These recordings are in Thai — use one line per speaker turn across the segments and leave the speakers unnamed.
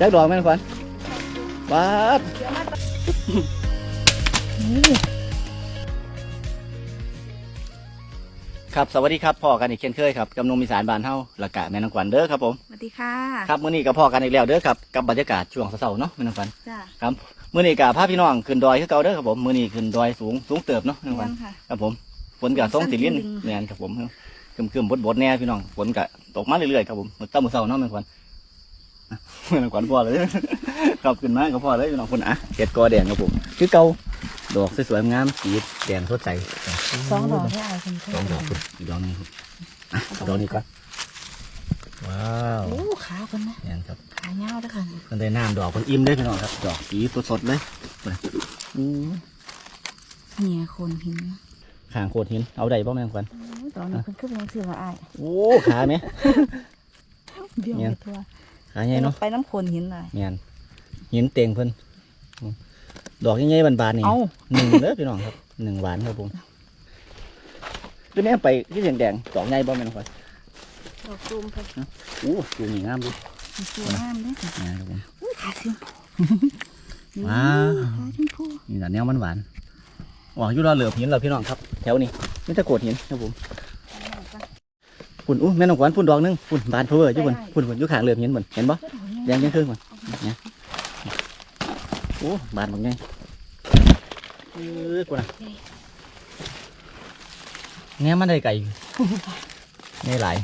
จักดอกแม่นขวัญบาด
เดี๋ยวมาต่อ
ครับสวัสดีครับพ่อกันอีกเช่นเคยครับกำนงมีสารบานเฮาและกะแม่นางขวัญเด้อครับผม
สวัสดีค่ะ
ครับมื้อนี้ก็พ่อกันอีกแล้วเด้อครับกับบรรยากาศช่วงเช้าๆเนาะแม่นางขวัญ
จ้า
ครับมื้อนี้ก็พาพี่น้องขึ้นดอยคือเก่าเด้อครับผมมื้อนี้ขึ้นดอยสูงสูงเติบเนาะแม่นางขวัญ
ยังค่ะ
ครับผมฝนก็ส่งสิลิ้น
สั้นๆ
แม่นครับผมคึมคึมๆบดๆแน่พี่น้องฝนก็ตกมาเรื่อยๆครับผมมื้อตั้งมื้อเช้าเนาะแม่นางขวัญ อะแม่นางขวัญพ่อเลยครับขึ้นมาก็พ่อเลยพี่น้องคนอะเห็ดกอแดงครับผมคือเก่าดอกสวยๆงามสีแดงสดใส
สองดอกให้อายคน
สองดอกคุณอีกดอกนึงครับดอกนี้ก่อนว้าว
โอ้ขาคนนะ
เนี่ยครับ
ขาเงาด้วยค่ะ
มันได้น้ำดอกมันอิ่มเลยพี่น้องครับ ดอกสีสดๆเลยอู้
เนี่ยคนหิน
ขางโคตรหินเอาได้ป่ะแม่งควัน
โอ้ตอนนี้เพิ่นขึ้นมาซื้อมาอาย
โอ้ขาไหม
เบี้ยวไปทั่ว
ขาใหญ่เนาะ
ไปน้ำโคนหินเลย
เนียนหินเต็งเพิ่นอืมดอกใหญ่ๆบานๆนี่
เอา
หนึ่งเด้อพี่น้องครับหนึ่งหวานครับผมคือแม่ไปที่แดงๆดอกใหญ่บ่แม่นควัน
ดอกจูมเพิ่น
อู้ดูนี่งามดู
สวยงามเลย
นะครับผม
อุ้ยขาชมพู
ว้าว
ขาชมพู
นี่แหละแนวมันหวานออกอยู่รอเหลือบหินเราพี่น้องครับ แถวนี้ไม่ตะโกดหินครับผม ปุ่นอู้แม่น้องขวัญปุ่นดอกหนึงปุ่นบานเพอเวอร์อยู่บนปุ่นปุ่นอยู่ข้างเรือเห็นบนเห็นบ่แดงยังครึ่งมันเนี่ยโอ้บานบางไงเออปุ่นอะแง่มันได้ไก่แง่หลาย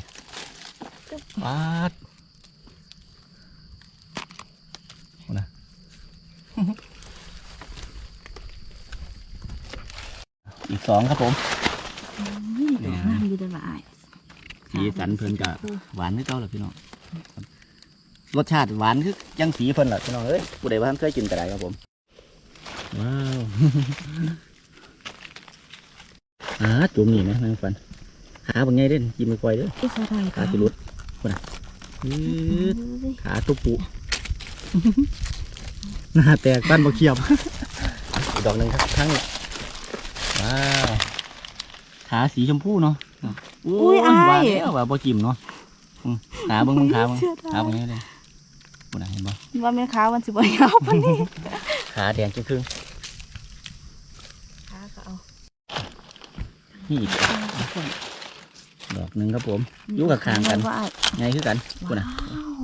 บาดปุ่นอะอีกสองครับผม
นี่ดอกงามอยู่เด้อละอาย
สีสันเพิ่นกะหวานคือเก่าแหละพี่น้องครับรสชาติหวานคือยังสีเพิ่นแหละพี่น้องเอ้ยผู้ใดว่าท่านเคยกินก็ได้ครับผมว้าวอ่าจุ่มนี่นะนางฟันขาเป็นไงเด่นกินไปก่อยเด้อ
อีสอะไร
ขา
ค่ะ
สิรุดพุ่นน่ะยืดขาตุปุหน้าแตกปั้นบ่เขียบอีกดอกหนึ่งครับทั้งนี้ว้าวขาสีชมพูเนาะ
อุ้ยอา
ว่ายแล้วว่าบ่จิ้มเนาะอืมขาเบิ่งเบิ่งขาเบิ่ง
เชื่อได้
ขาเบิ่งนี่เลยบ่ได้เห็นบ่
ว่าแม่ขาวันสิบ่ยาวปานนี้
ขาแดงจนครึ่ง
ขาก็เอา
นี่อีกดอกหนึ่งครับผมอยู่กับข้างกัน
ว่าอาย
ไงคือกันพุ่นน่ะ
ว้าว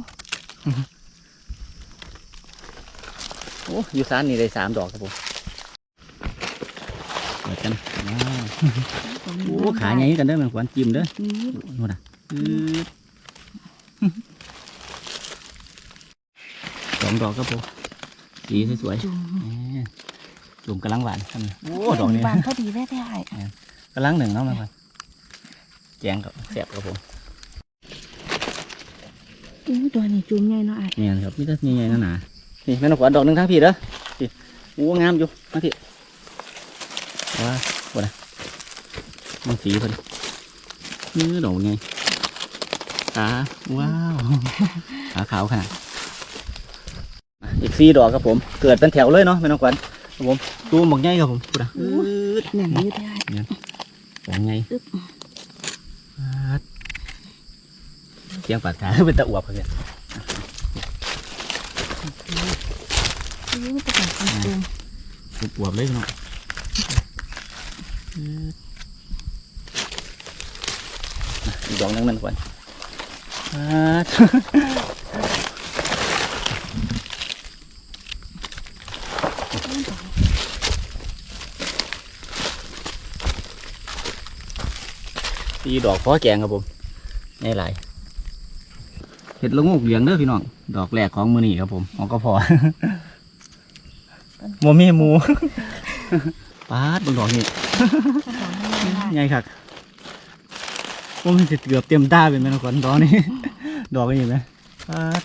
โอ้อยู่ซานนี่ได้สามดอกครับผมเปิดกันว้าว โอ้ขาใหญ่คือกันเด้อแมันควรจิ้มเด้อ
นี่
นู่นน่ะอืดสองดอกครับผมสีสวย
จุ่ม
ๆแหมจุ่มกำลังหวานครับนี่โอ้ดอกนี้
บานเขาดีแท้ๆไอ้
กำลังหนึ่งเนาะแม่ควรแจงกับแสบครับผม
อื้อตัวนี้จุ่มใหญ่เนาะไอ้
เนี่ยครับนี่ก็นี่ไงนั่นหนานี่แม่นกขวัญดอกหนึ่งทั้งพี่เด้อพี่โอ้งามอยู่ทั้งพี่ว้าโอ้นะ มันสีเพิ่นนี่ดอกไงขาว้าวขาขาวขนาดอะอีกสี่ดอกครับผม เกิดเป็นแถวเลยเนาะแม่นกขวัญครับผมตูมบอกไงครับผมพูดนะอืด
แหน่มยืดได้
บอกไง
อึ๊บ
ปาดเสียงปาดขาเป็นตะอวบครับเนี่ย
อื้อมันจะแบบจุ่ม
อวบๆเลยพี่น้องอีก ดอกหนึงมันก่อนปาดสีดอกพอแกงครับผมในหลายเห็ดละงูกเหลียงเด้อพี่น้อง ดอกแรกของมือนี่ครับผมของก็พอโมมีหมูปาดบนดอกนี่ไงครับ ผมมันจะเกือบเต็มด้าเป็นแม่นก่อนดอกนี้ ดอกนี้ไหมปาด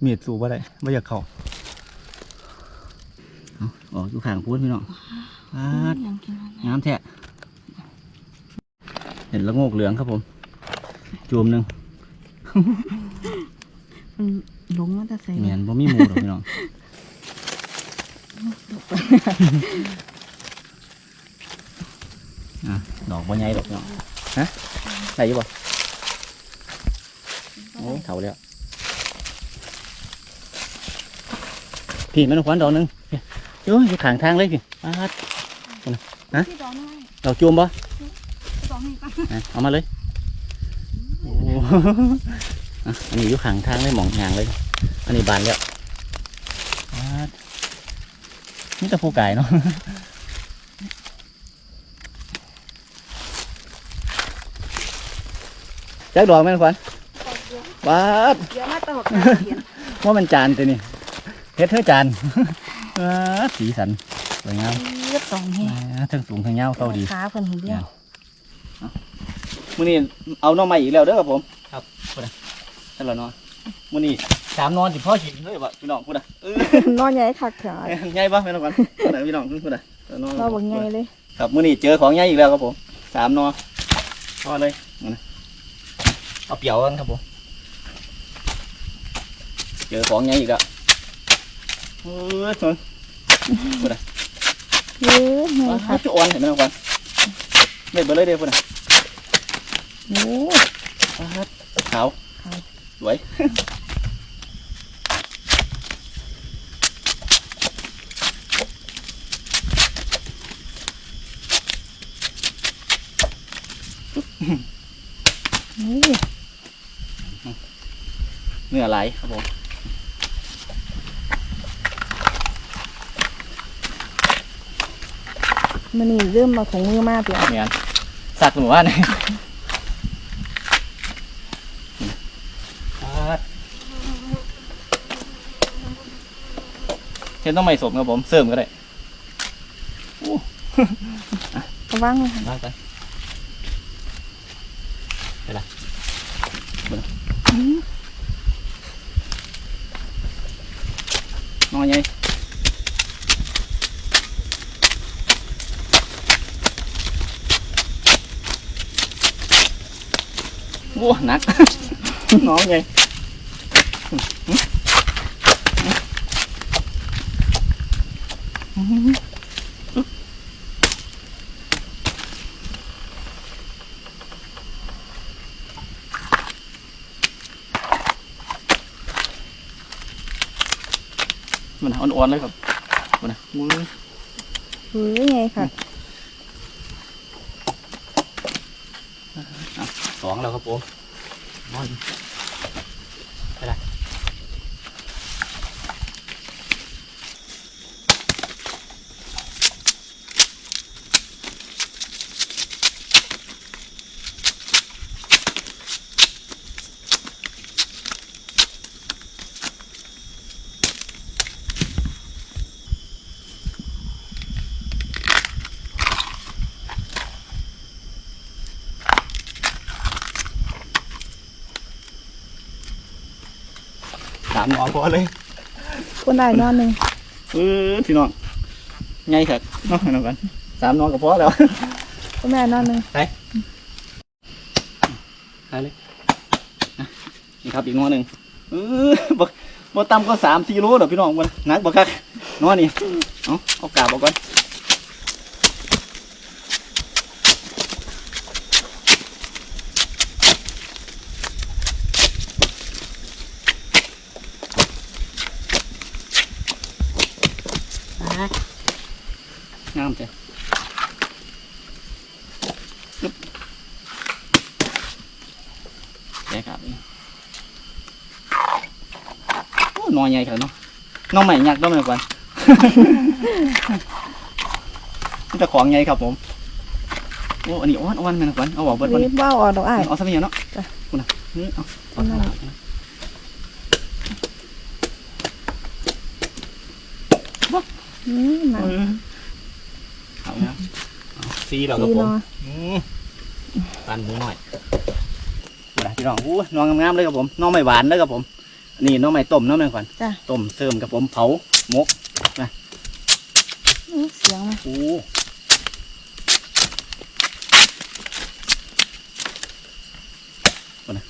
เมียดสูบอะไรไม่อยากเข้าเอาออกอยู่ข้างพูดพี่น้องปาด
ยังกินมัน
งามแท้เห็นละโงกเหลืองครับผมจูมหนึ่ง
มันหลงมันจะใส่
เมียนบ่มีหมูดอกพี่น้องอะดอกบ่ใหญ่ดอกพี่น้องฮะ ได้อยี่บ่โอ้เถาแล้วพี่แม่นกขวัญดอกหนึงพี่โอ้ยอยู่ข้างทางเลยพี่ปาดฮะ
ที่ดอกน้อย
ดอกจูมบ่
ดอกนี้ก่อน
อะเอามาเลยโอ้อะอันนี้อยู่ข้างทางเลยหมองยางเลย อันนี้บานแล้วปาดนี่ตะผู้ไก่เนาะ จักดอกแม่นขวัญ
ดอกเดียว
ปาด
เดี๋ยวมาตะหกเขียน
ว่ามันจานตัวนี้เฮ็ดเท่าจานอ่าสีสันสวยงาม
เลือดสองแห่
อ่าทั้งสูงทั้งยาวเข้าดี
ขาเพิ่นเห็นเดียว
มื้อนี้เอาน้องใหม่อีกแล้วเด้อครับผม ครับพูดนะนั่นแหละเนาะมื้อนี้สามนอนสิพ่อกินเลยบ่พี่น้องพูดนะเออน
อนใหญ่คักเถอะ
ใหญ่บ่แม่นก่อนพูดนะพี่น้องพูดนะเอานอน
เราบอกใหญ่เลย
ครับมื้อนี้เจอของใหญ่อีกแล้วครับผมสามนอนพอเลยเอานะ เอาเปี่ยวกันครับผมเจอของใหญ่อีกแล้วเออสวย
เยอะใหญ่
ว้า
คั
ว
ก
จุอ่อนเห็นไหมน้องกวนเม็ดเบอร์เลยเดียวพุ่นน่ะ
โอ้
ว้าวขาว
ขาว
สวย
โอ้
เนื้อไหลครับผม
มันนี่เริ่มมาของมือมากเปล่า
เนี่ยสักหนูว่าเนี่ยเห็นต้องไม่สมครับผมเสริมก็ได้
ระวังเลยค่ะ
ลากไปไปละ นอนไงโอ้หนัก น้องไง มันอ่อนๆเลยครับมันนะมือ
เฮ้ยไงค่ะ
สองแล้วครับผมามหนอพอเลย
คนได้นอนหนึ่ง
เออพี่น้องใหญ่ครับเนาะน้องกันสามหนอก็พอแล้ว
คนได้นอนหนึ่ง
ไปเลยอะนี่ครับอีกหนอหนึ่งเออบ่บ่ต่ำก็สามสี่โลเด้อพี่น้องมันหนักบ่คักหนอนี่เอาเอากาบออกก่อน งามจ้ะปึ๊บแกะครับนี่โอ้หนอใหญ่ครับเนาะน้องใหม่ยักษ์ต้องมาก่อนนี่แต่ของใหญ่ครับผมโอ้อันนี้อ้วนอ้วนแม่นก่อนเอาออกเบิดก่อน
รีบเบ้าออกดอกอ้าย
เอาสักนิดเนาะ
จ้ะ
คุณน่ะนี่เอา
เอาหน่ อืมมา
เอาเนาะซีเรารับผม
ตัน
หมูหน่อยนะพี่น้องอู้น้องงามๆเลยครับผมน้องไม่หวานเลยครับผม นี่น้องไม่ต้มน้องไม่ข
วัญ
ต้มเสริมกับผมเผาหมก
นะเสียงไห
มอู้คนนะ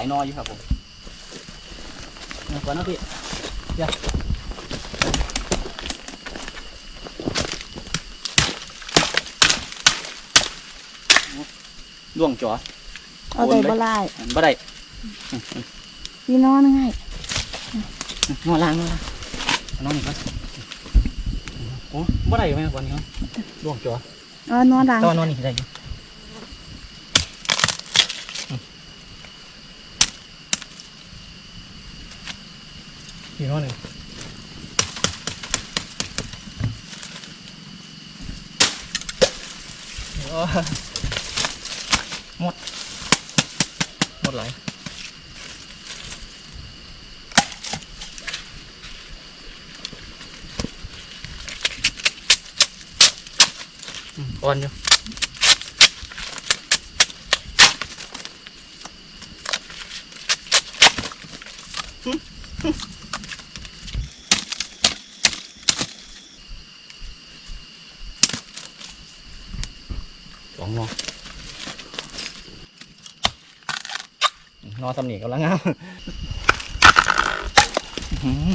ายนออยู่ครับผมมาก่อนนะพี่อย่าล่วงจ๋อ
เอาได้บ่ไล่
บ่ได้
พี่นอนงให้
นอนล่างนอนล่างเอนอนนี่ก่อนโอ้บ่ได้ไหมก่อนนี้ครับล่วงจ๋อ
เอานอนหลัง
แตอนนอนนี่ได้อยู่ อีกนอนหนึ่งโอ้หมด หมดไหลายอืมอ่อ นอยู่สองนอนอสำนีกำลังงามอื้อหือ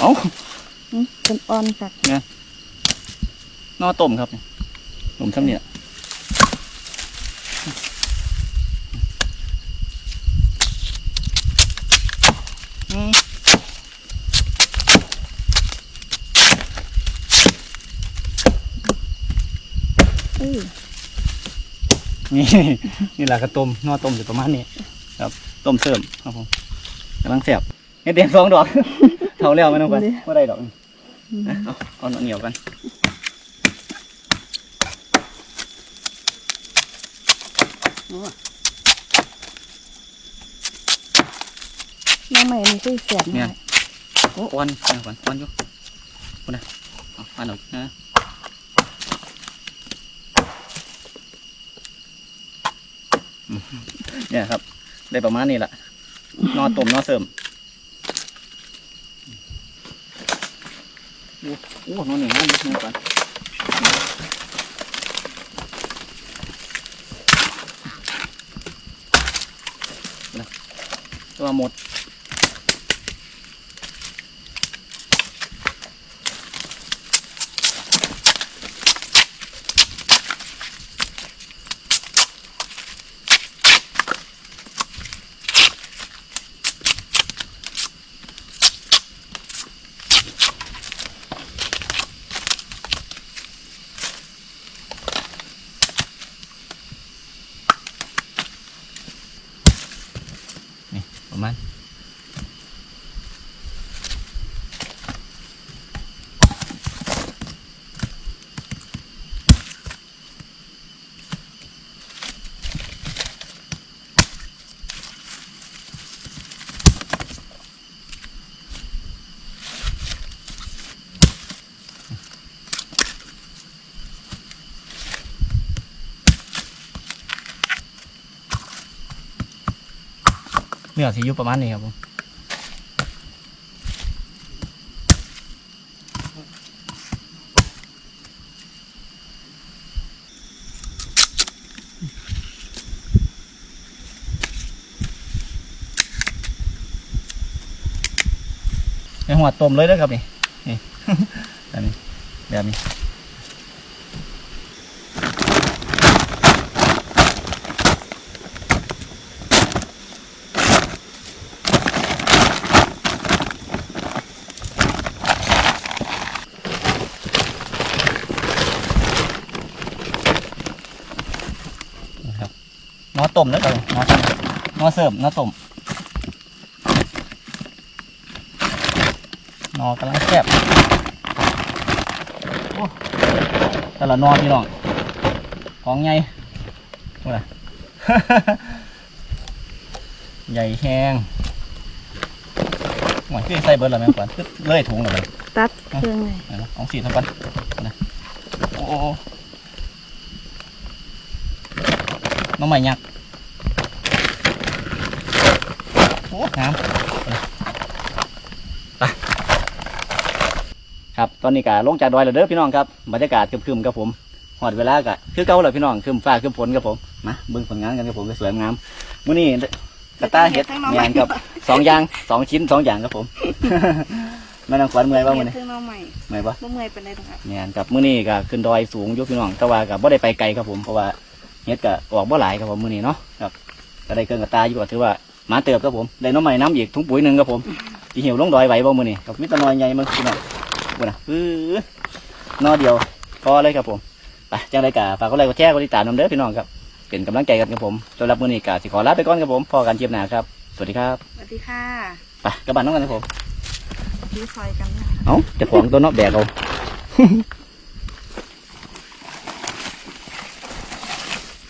เอ้า
อืมเป็นอ่อนค่ะ
นอต้มครับต้มสำเนียอืม
เออ
นี่นี่แหละกระต้มนอต้มอยู่ประมาณนี้ครับต้มเสริมครับผมกำลังแสบเฮ็ดเด่นสองดอกเท่าแล้วไม่ต้องไปไม่ได้ดอกอะเอาเอาหน่อยเหนียวกัน
น้องใหม่นี่คือเสียบ
เนี่
นะ
ยโอ้อ่อนอ่อนอ่อนอ่อนอยู่คุณนะเอาอ่อนออกนะอืม เนี่ยครับ ได้ประมาณนี้แหละนอต้มนอเสริมโอ้โอ้นอนหนึ่งนอนหนึ่งก่อนตัวหมด เนื้อสีอยู่ประมาณนี้ครับผมในหัวต้มเลยเด้อครับนี่นี่แบบนี้แบบนี้ นอต้มแล้วกันนอต้มนอเสริมนอต้มนอกำลังแซ่บโอ้แต่ละนอพี่น้องของใหญ่ดูนะใหญ่แห้งหมายคือใส่เบิร์ดแล้วแม่งก่อนคือเลื่อยถุงแล้วมัน
ตัดเครื่องเลย
เดี๋ยวนะเอาสีทำกันนะโอ้โอ้โอ้ น้องใหม่ยักษ์โอ้น้ำไปครับตอนนี้ก็ลงจากดอยแล้วเด้อพี่น้องครับบรรยากาศครึมๆครับผมหอดเวลาก็คือเก่าแล้วพี่น้องครึมฟ้าครึมฝนครับผมมาเบิ่งผลงานกันครับผมสวยๆงามมื้อนี้กระต้าเห็ดงานกับสองอย่างสองชิ้นสองอย่างครับผมแม่นางขวัญเมื่อยบ้างมื้อนี้
เพิ่งน้องใหม่
เมื่อยปะ
บ่เมื่อยเป็นไรตรงนั้น
งานกับมื้อนี้ก็ขึ้นดอยสูงอยู่พี่น้องแต่ว่าก็บ่ได้ไปไกลครับผมเพราะว่า เฮ็ดก็ออกบ่หลายครับผมมื้อนี้เนาะครับก็ได้เกินกับตาอยู่ก็ถือว่าหมาเติบครับผมได้น้องใหม่น้ำอีกถุงปุ๋ยหนึ่งครับผมสิหิวลงดอยไหวบ่มื้อนี้กับมิตรน้อยใหญ่มึงพี่น้องบ่น่ะอื้อนอเดียวพอเลยครับผมไปจังไดก็ฝากกดไลค์กดแชร์กดติดตามนำเด้อพี่น้องครับเป็นกำลังใจกันครับผมสำหรับมื้อนี้ก็สิขอลาไปก่อนครับผมพอกันเทียบหน้าครับสวัสดีครับ
สวัสดีค่ะ
ไปกลับบ้านน้องกันครับผม
พี่ซอยกันนะ
เอ้าเจะของตัวเนอกแบกเอา